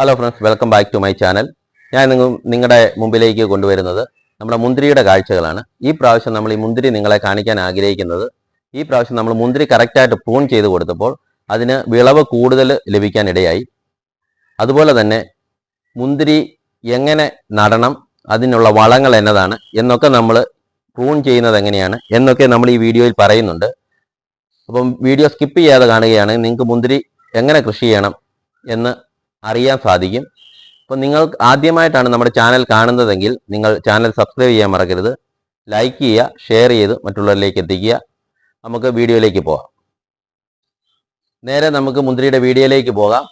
Hello friends welcome back to my channel ഞാൻ നിങ്ങൾ നിങ്ങളുടെ മുമ്പിലേക്ക് കൊണ്ടുവരുന്നത് നമ്മുടെ മുന്തിരിയുടെ കാഴ്ചകളാണ്. ഈ പ്രാവശ്യം നമ്മൾ ഈ മുന്തിരി നിങ്ങളെ കാണിക്കാൻ ആഗ്രഹിക്കുന്നത്. ഈ പ്രാവശ്യം നമ്മൾ മുന്തിരി കറക്റ്റായിട്ട് പ്രൂൺ ചെയ്ത് കൊടുത്തപ്പോൾ അതിന് വിളവ് കൂടുതൽ ലഭിക്കാൻ ഇടയായി. അതുപോലെ തന്നെ മുന്തിരി എങ്ങനെ നടണം അതിനുള്ള വളങ്ങൾ എന്നതാണ് എന്നൊക്കെ നമ്മൾ പ്രൂൺ ചെയ്യുന്നത് എങ്ങനെയാണ് എന്നൊക്കെ നമ്മൾ ഈ വീഡിയോയിൽ പറയുന്നുണ്ട്. അപ്പം വീഡിയോ സ്കിപ്പ് ചെയ്യാതെ കാണുകയാണെങ്കിൽ നിങ്ങൾക്ക് മുന്തിരി എങ്ങനെ കൃഷി ചെയ്യണം എന്ന് അറിയാൻ സാധിക്കും. അപ്പോൾ നിങ്ങൾ ആദ്യമായിട്ടാണ് നമ്മുടെ ചാനൽ കാണുന്നതെങ്കിൽ നിങ്ങൾ ചാനൽ സബ്സ്ക്രൈബ് ചെയ്യാൻ മറക്കരുത്. ലൈക്ക് ചെയ്യുക ഷെയർ ചെയ്ത് മറ്റുള്ളവരിലേക്ക് എത്തിക്കുക. നമുക്ക് വീഡിയോയിലേക്ക് പോകാം. നേരെ നമുക്ക് മുന്തിരിയുടെ വീഡിയോയിലേക്ക് പോകാം.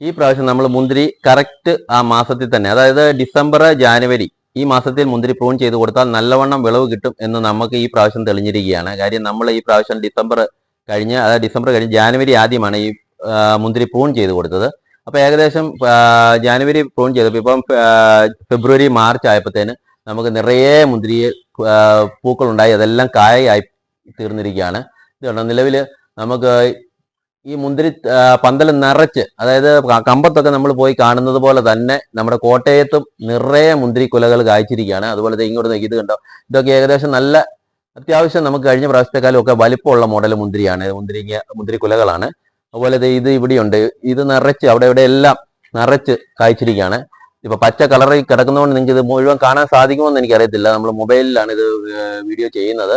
ഈ പ്രാവശ്യം നമ്മൾ മുന്തിരി കറക്റ്റ് ആ മാസത്തിൽ തന്നെ അതായത് ഡിസംബർ ജാനുവരി ഈ മാസത്തിൽ മുന്തിരി പ്രൂൺ ചെയ്ത് കൊടുത്താൽ നല്ലവണ്ണം വിളവ് കിട്ടും എന്ന് നമുക്ക് ഈ പ്രാവശ്യം തെളിഞ്ഞിരിക്കുകയാണ്. കാര്യം നമ്മൾ ഈ പ്രാവശ്യം ഡിസംബർ കഴിഞ്ഞ് അതായത് ഡിസംബർ കഴിഞ്ഞ് ജാനുവരി ആദ്യമാണ് ഈ മുന്തിരി പ്രൂൺ ചെയ്ത് കൊടുത്തത്. അപ്പോൾ ഏകദേശം ജാനുവരി പ്രൂൺ ചെയ്തപ്പോൾ ഇപ്പം ഫെബ്രുവരി മാർച്ച് ആയപ്പോഴത്തേന് നമുക്ക് നിറയെ മുന്തിരി പൂക്കൾ ഉണ്ടായി അതെല്ലാം കായയായി തീർന്നിരിക്കുകയാണ്. ഇതുകൊണ്ട് കണ്ടോ നിലവിൽ നമുക്ക് ഈ മുന്തിരി പന്തൽ നിറച്ച് അതായത് കമ്പത്തൊക്കെ നമ്മൾ പോയി കാണുന്നത് പോലെ തന്നെ നമ്മുടെ കോട്ടയത്തും നിറയെ മുന്തിരി കുലകൾ കായ്ച്ചിരിക്കുകയാണ്. അതുപോലെ ഇങ്ങോട്ട് നോക്കി ഇത് കണ്ടോ ഇതൊക്കെ ഏകദേശം നല്ല അത്യാവശ്യം നമുക്ക് കഴിഞ്ഞ പ്രാവശ്യത്തെക്കാളും ഒക്കെ വലിപ്പമുള്ള മോഡൽ മുന്തിരിയാണ്. മുന്തിരി മുന്തിരി കുലകളാണ്. അതുപോലെ ഇത് ഇവിടെയുണ്ട്. ഇത് നിറച്ച് അവിടെ ഇവിടെ എല്ലാം നിറച്ച് കായ്ച്ചിരിക്കുകയാണ്. ഇപ്പൊ പച്ച കളറിൽ കിടക്കുന്നതുകൊണ്ട് നിങ്ങൾക്ക് ഇത് മുഴുവൻ കാണാൻ സാധിക്കുമെന്ന് എനിക്കറിയത്തില്ല. നമ്മൾ മൊബൈലിലാണ് ഇത് വീഡിയോ ചെയ്യുന്നത്.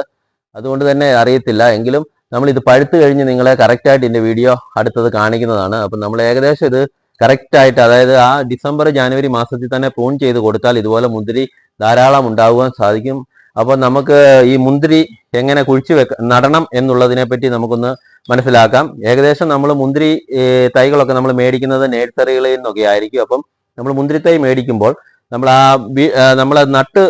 അതുകൊണ്ട് തന്നെ അറിയത്തില്ല. എങ്കിലും നമ്മൾ ഇത് പഴുത്തു കഴിഞ്ഞ് നിങ്ങളെ കറക്റ്റായിട്ട് ഇതിന്റെ വീഡിയോ അടുത്തത് കാണിക്കുന്നതാണ്. അപ്പം നമ്മൾ ഏകദേശം ഇത് കറക്റ്റായിട്ട് അതായത് ആ ഡിസംബർ ജാനുവരി മാസത്തിൽ തന്നെ പ്രൂൺ ചെയ്ത് കൊടുത്താൽ ഇതുപോലെ മുന്തിരി ധാരാളം ഉണ്ടാകുവാൻ സാധിക്കും. അപ്പോൾ നമുക്ക് ഈ മുന്തിരി എങ്ങനെ കുഴിച്ചു വെക്ക നടണം എന്നുള്ളതിനെ പറ്റി നമുക്കൊന്ന് മനസ്സിലാക്കാം. ഏകദേശം നമ്മൾ മുന്തിരി തൈകളൊക്കെ നമ്മൾ മേടിക്കുന്നത് നേഴ്സറികളിൽ നിന്നൊക്കെ ആയിരിക്കും. അപ്പം നമ്മൾ മുന്തിരി തൈ മേടിക്കുമ്പോൾ നമ്മൾ ആ നമ്മൾ നട്ട്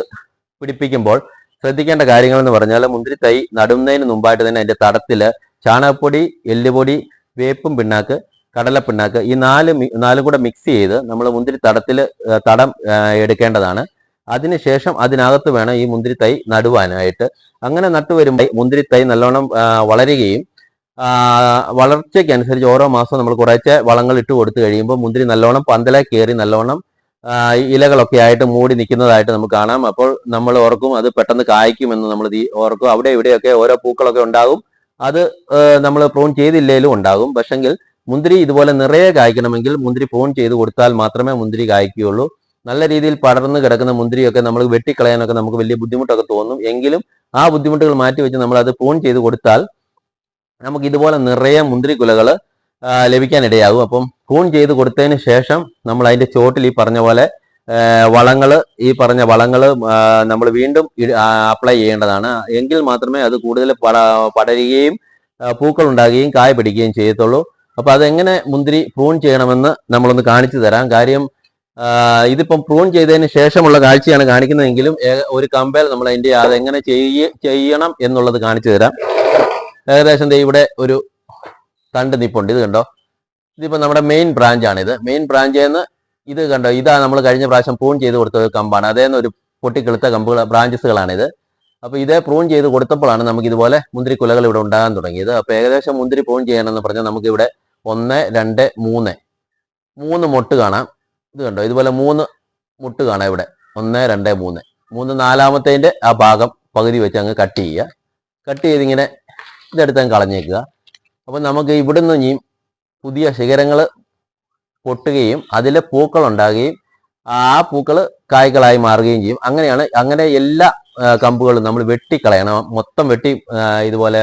പിടിപ്പിക്കുമ്പോൾ ശ്രദ്ധിക്കേണ്ട കാര്യങ്ങൾ എന്ന് പറഞ്ഞാൽ മുന്തിരി തൈ നടുന്നതിന് മുമ്പായിട്ട് തന്നെ അതിന്റെ തടത്തിൽ ചാണകപ്പൊടി എല്ലുപൊടി വേപ്പും പിണ്ണാക്ക് കടലപ്പിണ്ണാക്ക് ഈ നാല് നാലും കൂടെ മിക്സ് ചെയ്ത് നമ്മൾ മുന്തിരി തടത്തിൽ തടം എടുക്കേണ്ടതാണ്. അതിനുശേഷം അതിനകത്ത് വേണം ഈ മുന്തിരി തൈ നടുവാനായിട്ട്. അങ്ങനെ നട്ടു വരുമ്പോൾ മുന്തിരി തൈ നല്ലോണം വളരുകയും വളർച്ചയ്ക്കനുസരിച്ച് ഓരോ മാസവും നമ്മൾ കുറച്ച് വളങ്ങൾ ഇട്ട് കൊടുത്തു കഴിയുമ്പോൾ മുന്തിരി നല്ലോണം പന്തലെ കയറി നല്ലോണം ഇലകളൊക്കെ ആയിട്ട് മൂടി നിൽക്കുന്നതായിട്ട് നമുക്ക് കാണാം. അപ്പോൾ നമ്മൾ ഓർക്കും അത് പെട്ടെന്ന് കായ്ക്കുമെന്ന് നമ്മൾ ഓർക്കും. അവിടെ ഇവിടെയൊക്കെ ഓരോ പൂക്കളൊക്കെ ഉണ്ടാകും. അത് നമ്മൾ പ്രൂൺ ചെയ്തില്ലേലും ഉണ്ടാകും. പക്ഷെങ്കിൽ മുന്തിരി ഇതുപോലെ നിറയെ കായ്ക്കണമെങ്കിൽ മുന്തിരി പ്രൂൺ ചെയ്ത് കൊടുത്താൽ മാത്രമേ മുന്തിരി കായ്ക്കുകയുള്ളൂ. നല്ല രീതിയിൽ പടർന്നു കിടക്കുന്ന മുന്തിരിയൊക്കെ നമ്മൾ വെട്ടിക്കളയാനൊക്കെ നമുക്ക് വലിയ ബുദ്ധിമുട്ടൊക്കെ തോന്നും. എങ്കിലും ആ ബുദ്ധിമുട്ടുകൾ മാറ്റി വെച്ച് നമ്മൾ അത് പ്രൂൺ ചെയ്ത് കൊടുത്താൽ നമുക്ക് ഇതുപോലെ നിറയെ മുന്തിരി കുലകൾ ലഭിക്കാനിടയാകും. അപ്പം കൂൺ ചെയ്ത് കൊടുത്തതിന് ശേഷം നമ്മൾ അതിന്റെ ചോട്ടിൽ ഈ പറഞ്ഞ പോലെ വളങ്ങൾ ഈ പറഞ്ഞ വളങ്ങൾ നമ്മൾ വീണ്ടും അപ്ലൈ ചെയ്യേണ്ടതാണ്. എങ്കിൽ മാത്രമേ അത് കൂടുതൽ പട പടരുകയും പൂക്കൾ ഉണ്ടാകുകയും കായ പിടിക്കുകയും ചെയ്യത്തുള്ളൂ. അപ്പൊ അതെങ്ങനെ മുന്തിരി പ്രൂൺ ചെയ്യണമെന്ന് നമ്മളൊന്ന് കാണിച്ചു തരാം. കാര്യം ഇതിപ്പം പ്രൂൺ ചെയ്തതിന് ശേഷമുള്ള കാഴ്ചയാണ് കാണിക്കുന്നതെങ്കിലും ഒരു കമ്പേൽ നമ്മൾ അതിന്റെ അതെങ്ങനെ ചെയ്യ ചെയ്യണം എന്നുള്ളത് കാണിച്ചു തരാം. ഏകദേശം ഇവിടെ ഒരു തണ്ട് നിപ്പുണ്ട്. ഇത് കണ്ടോ? ഇതിപ്പോ നമ്മുടെ മെയിൻ ബ്രാഞ്ചാണ് ഇത് മെയിൻ ബ്രാഞ്ചിൽ നിന്ന് ഇത് കണ്ടോ? ഇതാ നമ്മൾ കഴിഞ്ഞ പ്രാവശ്യം പ്രൂൺ ചെയ്ത് കൊടുത്ത ഒരു കമ്പാണ്. അതേന്ന് ഒരു പൊട്ടിക്കെളുത്ത കമ്പുകൾ ബ്രാഞ്ചസുകളാണിത് അപ്പൊ ഇതേ പ്രൂൺ ചെയ്ത് കൊടുത്തപ്പോഴാണ് നമുക്ക് ഇതുപോലെ മുന്തിരി കുലകൾ ഇവിടെ ഉണ്ടാകാൻ തുടങ്ങിയത്. അപ്പൊ ഏകദേശം മുന്തിരി പ്രൂൺ ചെയ്യണമെന്ന് പറഞ്ഞാൽ നമുക്ക് ഇവിടെ ഒന്ന് രണ്ട് മൂന്ന് മൂന്ന് മൊട്ട് കാണാം. ഇത് കണ്ടോ? ഇതുപോലെ മൂന്ന് മുട്ട് കാണാം ഇവിടെ. ഒന്ന് രണ്ട് മൂന്ന്. മൂന്ന് നാലാമത്തേന്റെ ആ ഭാഗം പകുതി വെച്ച് അങ്ങ് കട്ട് ചെയ്യുക. കട്ട് ചെയ്തിങ്ങനെ ഇതെടുത്ത് അങ്ങ് കളഞ്ഞേക്കുക. അപ്പം നമുക്ക് ഇവിടുന്ന് ഇനിയും പുതിയ ശിഖരങ്ങൾ പൊട്ടുകയും അതിലെ പൂക്കൾ ഉണ്ടാകുകയും ആ പൂക്കൾ കായ്കളായി മാറുകയും ചെയ്യും. അങ്ങനെയാണ് അങ്ങനെ എല്ലാ കമ്പുകളും നമ്മൾ വെട്ടിക്കളയണം. മൊത്തം വെട്ടി ഇതുപോലെ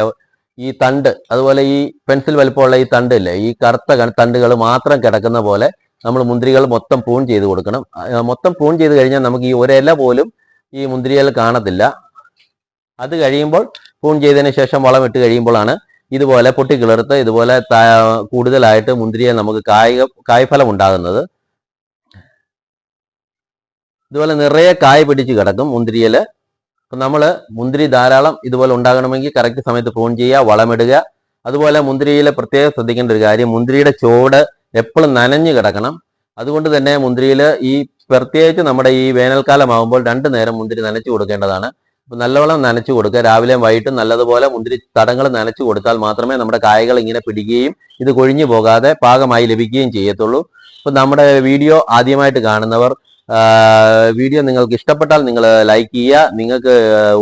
ഈ തണ്ട് അതുപോലെ ഈ പെൻസിൽ വലുപ്പമുള്ള ഈ തണ്ട് ഇല്ലേ ഈ കറുത്ത തണ്ടുകൾ മാത്രം കിടക്കുന്ന പോലെ നമ്മൾ മുന്തിരികൾ മൊത്തം പ്രൂൺ ചെയ്ത് കൊടുക്കണം. മൊത്തം പ്രൂൺ ചെയ്ത് കഴിഞ്ഞാൽ നമുക്ക് ഈ ഒരില പോലും ഈ മുന്തിരികൾ കാണത്തില്ല. അത് കഴിയുമ്പോൾ പ്രൂൺ ചെയ്തതിന് ശേഷം വളം ഇട്ട് കഴിയുമ്പോഴാണ് ഇതുപോലെ പൊട്ടിക്കിളർത്ത് ഇതുപോലെ കൂടുതലായിട്ട് മുന്തിരിയെ നമുക്ക് കായിക കായ്ഫലം ഉണ്ടാകുന്നത്. ഇതുപോലെ നിറയെ കായ പിടിച്ച് കിടക്കും മുന്തിരിയിൽ അപ്പം നമ്മൾ മുന്തിരി ധാരാളം ഇതുപോലെ ഉണ്ടാകണമെങ്കിൽ കറക്റ്റ് സമയത്ത് ഫോൺ ചെയ്യുക വളമിടുക അതുപോലെ മുന്തിരിയിൽ പ്രത്യേകം ശ്രദ്ധിക്കേണ്ട ഒരു കാര്യം മുന്തിരിയുടെ ചോട് എപ്പോഴും നനഞ്ഞു കിടക്കണം. അതുകൊണ്ട് തന്നെ മുന്തിരിയിൽ ഈ പ്രത്യേകിച്ച് നമ്മുടെ ഈ വേനൽക്കാലമാകുമ്പോൾ രണ്ടു നേരം മുന്തിരി നനച്ചു കൊടുക്കേണ്ടതാണ്. നല്ലവണ്ണം നനച്ചു കൊടുക്കുക. രാവിലെയും വൈകിട്ടും നല്ലതുപോലെ മുന്തിരി തടങ്ങൾ നനച്ചു കൊടുത്താൽ മാത്രമേ നമ്മുടെ കായകൾ ഇങ്ങനെ പിടിക്കുകയും ഇത് കൊഴിഞ്ഞു പോകാതെ പാകമായി ലഭിക്കുകയും ചെയ്യത്തുള്ളൂ. അപ്പോൾ നമ്മുടെ വീഡിയോ ആദ്യമായിട്ട് കാണുന്നവർ വീഡിയോ നിങ്ങൾക്ക് ഇഷ്ടപ്പെട്ടാൽ നിങ്ങൾ ലൈക്ക് ചെയ്യുക. നിങ്ങൾക്ക്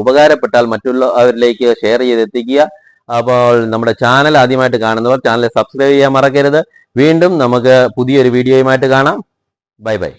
ഉപകാരപ്പെട്ടാൽ മറ്റുള്ളവരിലേക്ക് ഷെയർ ചെയ്തെത്തിക്കുക. അപ്പോൾ നമ്മുടെ ചാനൽ ആദ്യമായിട്ട് കാണുന്നവർ ചാനൽ സബ്സ്ക്രൈബ് ചെയ്യാൻ മറക്കരുത്. വീണ്ടും നമുക്ക് പുതിയൊരു വീഡിയോയുമായിട്ട് കാണാം. Bye bye.